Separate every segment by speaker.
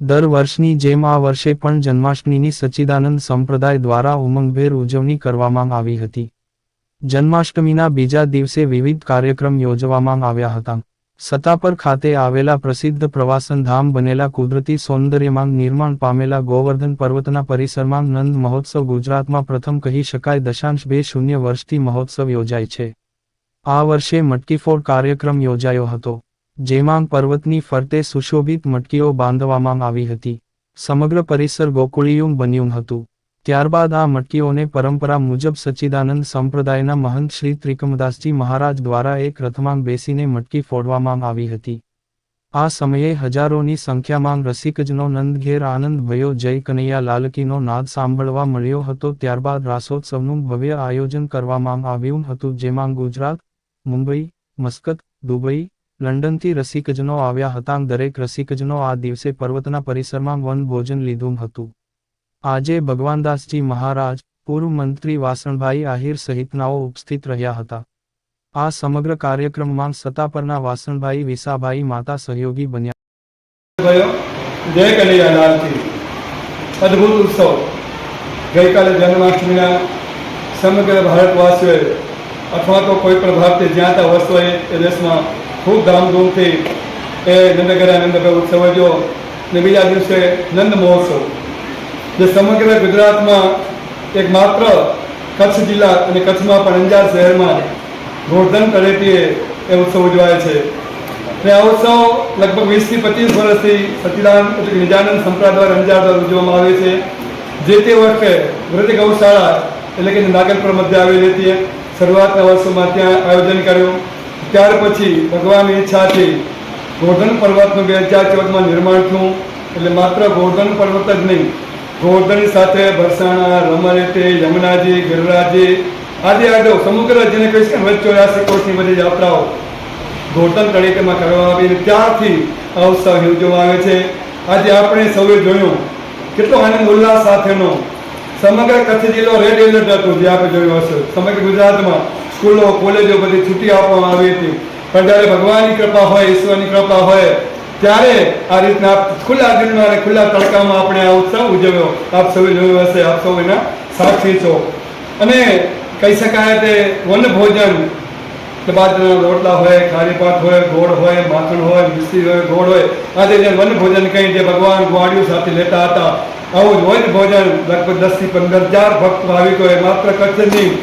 Speaker 1: દર વર્ષની જેમ આ વર્ષે પણ જન્માષ્ટમીની સચ્ચિદાનંદ સંપ્રદાય દ્વારા ઉમંગભેર ઉજવણી કરવામાં આવી હતી. જન્માષ્ટમીના બીજા દિવસે વિવિધ કાર્યક્રમ યોજવામાં આવ્યા હતા. સતાપર ખાતે આવેલા પ્રસિદ્ધ પ્રવાસન ધામ બનેલા કુદરતી સૌંદર્યમાં નિર્માણ પામેલા ગોવર્ધન પર્વતના પરિસરમાં નંદ મહોત્સવ ગુજરાતમાં પ્રથમ કહી શકાય દશાંશ બે શૂન્ય વર્ષથી મહોત્સવ યોજાય છે. આ વર્ષે મટકીફોડ કાર્યક્રમ યોજાયો હતો. જેમાં પર્વતની ફરતે સુશોભિત મટકીઓ બાંધવામાં આવી હતી. સમગ્ર પરિસર ગોકુળિયું બન્યું હતું. ત્યારબાદ આ મટકીઓને પરંપરા મુજબ સચ્ચિદાનંદ સંપ્રદાયના મહંત શ્રી ત્રિકમદાસજી મહારાજ દ્વારા એક રથમાં બેસીને મટકી ફોડવામાં આવી હતી. આ સમયે હજારોની સંખ્યામાં રસિકજનો નંદઘેર આનંદ ભયો જય કનૈયા લાલકીનો નાદ સાંભળવા મળ્યો હતો. ત્યારબાદ રાસોત્સવનું ભવ્ય આયોજન કરવામાં આવ્યું હતું, જેમાં ગુજરાત, મુંબઈ, મસ્કત, દુબઈ લંડનથી રસિકજનો આવ્યા હતા. દરેક રસિકજનો આ દિવસે પર્વતના પરિસરમાં વન ભોજન લીધું હતું. આજે ભગવાનદાસજી મહારાજ, પૂર્વ મંત્રી વાસણભાઈ આહિર સહિતનાઓ ઉપસ્થિત રહ્યા હતા. આ સમગ્ર કાર્યક્રમમાં સત્તા પરના વાસણભાઈ વિસાભાઈ માતા સહયોગી બન્યા.
Speaker 2: જય કનૈયાલાલજી અદ્ભુત ઉત્સવ. ગઈકાલે જન્માષ્ટમીના સમગ્ર ભારતવાસીઓએ અથવા તો કોઈ પણ ભારતીય જ્યાં ત્યાં વસ્તુ એ દેશમાં ખૂબ ધામધૂમથી એ નંદગરા આનંદભાઈ ઉત્સવ ઉજવ્યો ને બીજા દિવસે નંદ મહોત્સવ. જે સમગ્ર ગુજરાતમાં એક માત્ર કચ્છ જિલ્લા અને કચ્છમાં પણ અંજાર શહેરમાં ગોર્ધન તળેટીએ એ ઉત્સવ ઉજવાય છે. અને આ ઉત્સવ લગભગ વીસથી પચીસ વર્ષથી સચ્ચિદાનંદ એટલે નિજાનંદ સંપ્રદાય દ્વારા અંજાર દ્વારા ઉજવવામાં આવે છે. જે તે વખતે વૃદ્ધ ગૌશાળા એટલે કે નાગલપુર મધ્ય આવેલી હતી. શરૂઆતના વર્ષોમાં ત્યાં આયોજન કર્યું. ત્યાર પછી ભગવાનની ઈચ્છાથી ગોર્ધન પર્વતનું બે હજાર ચૌદમાં નિર્માણ થયું. એટલે માત્ર ગોર્ધન પર્વત જ નહીં, ગોવર્ધનની સાથે ભરસાણા રમરેતે યમુનાજી, ગિરરાજી, આદિ આદો સમગ્ર જેને કહીશ કે વચ્ચે ચોર્યાસી કોષની બધી યાત્રાઓ ગોર્ધન તળેટીમાં કરવામાં આવી અને ત્યારથી આ ઉત્સવ ઉજવવામાં આવે છે. આજે આપણે સૌએ જોયું કેટલો આનંદ, ઉલ્લાસ સાથેનો સમગ્ર કચ્છ જિલ્લો રેડ એલર્ટ હતું જે આપણે જોયું હશે. સમગ્ર ગુજરાતમાં સ્કૂલો, કોલેજો બધી છૂટી આપવામાં આવી હતી. પણ જ્યારે ભગવાનની કૃપા હોય, ઈશ્વરની કૃપા હોય, ત્યારે આ રીતના ખુલ્લા દિલમાં અને ખુલ્લા તડકામાં આપણે આ ઉત્સવ ઉજવ્યો. આપ સૌ જોયું હશે, આપ સૌ એના સાક્ષી છો. અને કહી શકાય તે વન ભોજન બાજરાના રોટલા હોય ખારીપાક હોય, ગોળ હોય, માખણ હોય મિસ્તી હોય, ગોળ હોય, આજે જે વન ભોજન કહી જે ભગવાન ગોવાડીઓ સાથે લેતા હતા, આવું જ વન ભોજન લગભગ દસથી પંદર હજાર ભક્ત ભાવિકોએ માત્ર કચ્છ નહીં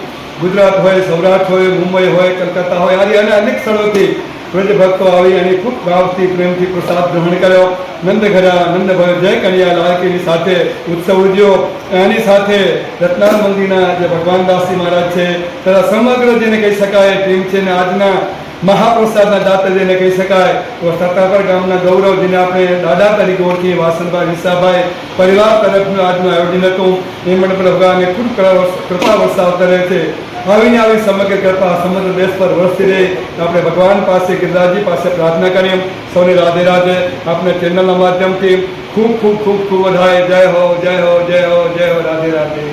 Speaker 2: ગુજરાત હોય, સૌરાષ્ટ્ર હોય, મુંબઈ હોય, કલકત્તા હોય આવી અને અનેક સ્થળોથી ભક્તો આવી અને ખૂબ ભાવથી પ્રેમથી પ્રસાદ ગ્રહણ કર્યો. નંદઘરા નંદભાઈ જય કન્યા લાલકીની સાથે ઉત્સવ ઉજવ્યો. એની સાથે રત્નાર મંદિરના જે ભગવાન દાસજી મહારાજ છે, તથા સમગ્ર જેને કહી શકાય, ટીમ છે ને આજના મહાપ્રસાદના દાતા જેને કહી શકાય, તો સત્તાપર ગામના ગૌરવ જેને આપણે દાદા તરીકે ઓળખીએ, વાસણભાઈ વિસાભાઈ, પરિવાર તરફનું આજનું આયોજન હતું. એ મને ભગવાને ખૂબ કૃપા વરસાવતા રહે છે. આવીને આવી સમગ્ર કૃપા સમગ્ર દેશ પર વરસી રહે આપણે ભગવાન પાસે ગિરિરાજી પાસે પ્રાર્થના કરીએ. સૌને રાધે રાધે આપણે ચેનલના માધ્યમથી ખૂબ ખૂબ ખૂબ ખૂબ વધારે જય હો જય હો જય હો જય હો, રાધે રાધે.